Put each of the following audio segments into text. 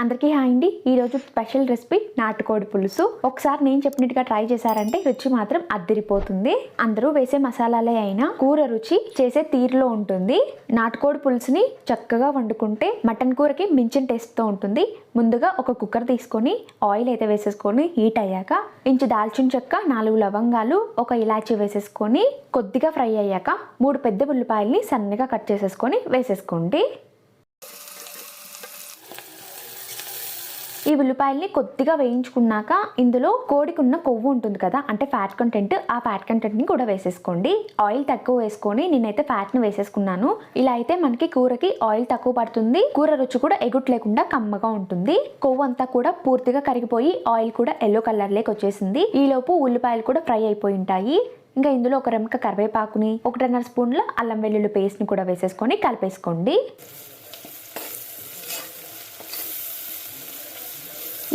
అందరికీ హాయ్ అండి. ఈరోజు స్పెషల్ రెసిపీ నాటుకోడి పులుసు. ఒకసారి నేను చెప్పినట్టుగా ట్రై చేశారంటే రుచి మాత్రం అద్దరిపోతుంది. అందరూ వేసే మసాలాలే అయినా కూర రుచి చేసే తీరులో ఉంటుంది. నాటుకోడి పులుసుని చక్కగా వండుకుంటే మటన్ కూరకి మించిన టేస్ట్తో ఉంటుంది. ముందుగా ఒక కుక్కర్ తీసుకొని ఆయిల్ అయితే వేసేసుకొని హీట్ అయ్యాక ఇంచు దాల్చిన చెక్క నాలుగు లవంగాలు ఒక ఇలాచీ వేసేసుకొని కొద్దిగా ఫ్రై అయ్యాక మూడు పెద్ద ఉల్లిపాయల్ని సన్నగా కట్ చేసేసుకొని వేసేసుకోండి. ఈ ఉల్లిపాయల్ని కొద్దిగా వేయించుకున్నాక ఇందులో కోడికి ఉన్న కొవ్వు ఉంటుంది కదా అంటే ఫ్యాట్ కంటెంట్ ఆ ఫ్యాట్ కంటెంట్ని కూడా వేసేసుకోండి. ఆయిల్ తక్కువ వేసుకొని నేనైతే ఫ్యాట్ని వేసేసుకున్నాను. ఇలా అయితే మనకి కూరకి ఆయిల్ తక్కువ పడుతుంది. కూర రుచి కూడా ఎగుట్ లేకుండా కమ్మగా ఉంటుంది. కొవ్వు అంతా కూడా పూర్తిగా కరిగిపోయి ఆయిల్ కూడా ఎల్లో కలర్లోకి వచ్చేసింది. ఈలోపు ఉల్లిపాయలు కూడా ఫ్రై అయిపోయి ఉంటాయి. ఇంకా ఇందులో ఒక రెమక కరివేపాకుని ఒకటిన్నర స్పూన్ల అల్లం వెల్లుల్లి పేస్ట్ని కూడా వేసేసుకొని కలిపేసుకోండి.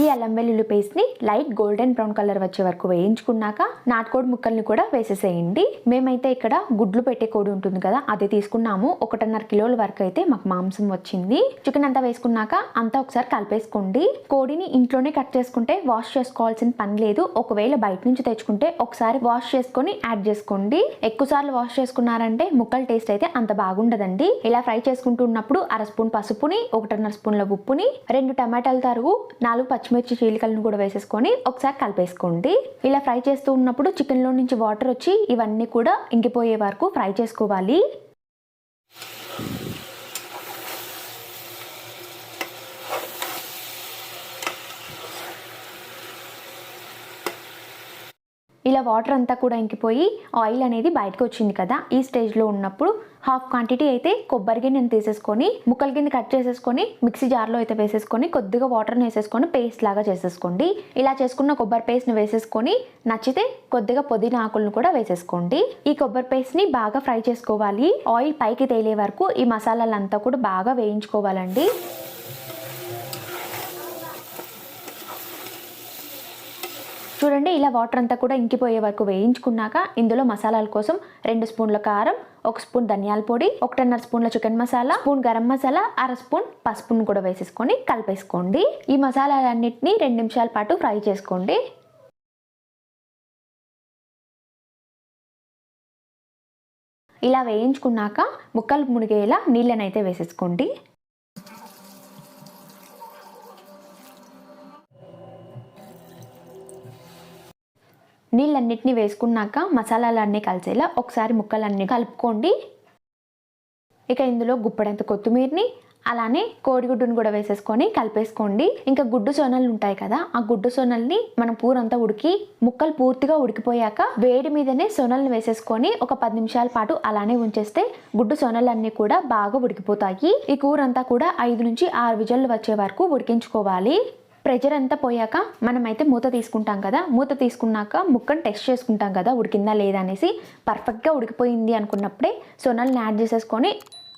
ఈ అల్లం వెల్లుల్లి పేస్ట్ని లైట్ గోల్డెన్ బ్రౌన్ కలర్ వచ్చే వరకు వేయించుకున్నాక నాటుకోడి ముక్కల్ని కూడా వేసేసేయండి. మేమైతే ఇక్కడ గుడ్లు పెట్టే కోడి ఉంటుంది కదా అది తీసుకున్నాము. ఒకటిన్నర కిలోల వరకు అయితే మాకు మాంసం వచ్చింది. చికెన్ అంతా వేసుకున్నాక అంతా ఒకసారి కలిపేసుకోండి. కోడిని ఇంట్లోనే కట్ చేసుకుంటే వాష్ చేసుకోవాల్సిన పని లేదు. ఒకవేళ బయట నుంచి తెచ్చుకుంటే ఒకసారి వాష్ చేసుకొని యాడ్ చేసుకోండి. ఎక్కువ సార్లు వాష్ చేసుకున్నారంటే ముక్కల టేస్ట్ అయితే అంత బాగుండదండి. ఇలా ఫ్రై చేసుకుంటున్నప్పుడు అర స్పూన్ పసుపుని ఒకటిన్నర స్పూన్ల ఉప్పుని రెండు టమాటాల తరుగు నాలుగు పచ్చిమిర్చి చీలికలను కూడా వేసేసుకొని ఒకసారి కలిపేసుకోండి. ఇలా ఫ్రై చేస్తూ ఉన్నప్పుడు చికెన్లో నుంచి వాటర్ వచ్చి ఇవన్నీ కూడా ఇంకిపోయే వరకు ఫ్రై చేసుకోవాలి. ఇలా వాటర్ అంతా కూడా ఇంకిపోయి ఆయిల్ అనేది బయటకు వచ్చింది కదా ఈ స్టేజ్లో ఉన్నప్పుడు హాఫ్ క్వాంటిటీ అయితే కొబ్బరి గిన్నెను తీసేసుకొని ముక్కల కింద కట్ చేసేసుకొని మిక్సీ జార్లో అయితే వేసేసుకొని కొద్దిగా వాటర్ని వేసేసుకొని పేస్ట్ లాగా చేసేసుకోండి. ఇలా చేసుకున్న కొబ్బరి పేస్ట్ని వేసేసుకొని నచ్చితే కొద్దిగా పుదీనా ఆకులను కూడా వేసేసుకోండి. ఈ కొబ్బరి పేస్ట్ని బాగా ఫ్రై చేసుకోవాలి. ఆయిల్ పైకి తేలే వరకు ఈ మసాలాలంతా కూడా బాగా వేయించుకోవాలండి. చూడండి ఇలా వాటర్ అంతా కూడా ఇంకిపోయే వరకు వేయించుకున్నాక ఇందులో మసాలాల కోసం రెండు స్పూన్ల కారం ఒక స్పూన్ ధనియాల పొడి ఒకటిన్నర స్పూన్ల చికెన్ మసాలా స్పూన్ గరం మసాలా అర స్పూన్ పసుపును కూడా వేసేసుకొని కలిపేసుకోండి. ఈ మసాలాలన్నింటినీ రెండు నిమిషాల పాటు ఫ్రై చేసుకోండి. ఇలా వేయించుకున్నాక ముక్కలు మునిగేలా నీళ్ళనైతే వేసేసుకోండి. నీళ్ళన్నిటిని వేసుకున్నాక మసాలాలన్నీ కలిసేలా ఒకసారి ముక్కలన్నీ కలుపుకోండి. ఇక ఇందులో గుప్పడంత కొత్తిమీరని అలానే కోడిగుడ్డును కూడా వేసేసుకొని కలిపేసుకోండి. ఇంకా గుడ్డు సోనలు ఉంటాయి కదా ఆ గుడ్డు సోనల్ని మనం పూరంతా ఉడికి ముక్కలు పూర్తిగా ఉడికిపోయాక వేడి మీదనే సోనల్ని వేసేసుకొని ఒక పది నిమిషాల పాటు అలానే ఉంచేస్తే గుడ్డు సోనలన్నీ కూడా బాగా ఉడికిపోతాయి. ఈ కూర అంతా కూడా ఐదు నుంచి ఆరు విజల్లు వచ్చే వరకు ఉడికించుకోవాలి. ప్రెషర్ అంతా పోయాక మనమైతే మూత తీసుకుంటాం కదా మూత తీసుకున్నాక ముక్కను టెస్ట్ చేసుకుంటాం కదా ఉడికిందా లేదా అనేసి పర్ఫెక్ట్గా ఉడికిపోయింది అనుకున్నప్పుడే సొనల్ని యాడ్ చేసేసుకొని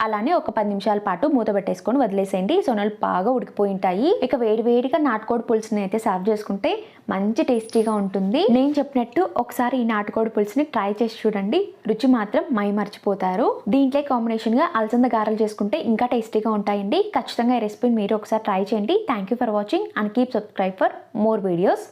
అలానే ఒక పది నిమిషాల పాటు మూత పెట్టేసుకొని వదిలేసేయండి. సొనలు బాగా ఉడికిపోయి ఉంటాయి ఇక వేడివేడిగా నాటుకోడి పులుసుని అయితే సర్వ్ చేసుకుంటే మంచి టేస్టీగా ఉంటుంది. నేను చెప్పినట్టు ఒకసారి ఈ నాటుకోడి పులుసుని ట్రై చేసి చూడండి. రుచి మాత్రం మై మర్చిపోతారు దీంట్లో కాంబినేషన్గా అలసంద గారెలు చేసుకుంటే ఇంకా టేస్టీగా ఉంటాయండి. ఖచ్చితంగా ఈ రెసిపీని మీరు ఒకసారి ట్రై చేయండి. Thank you for watching and keep subscribe for more videos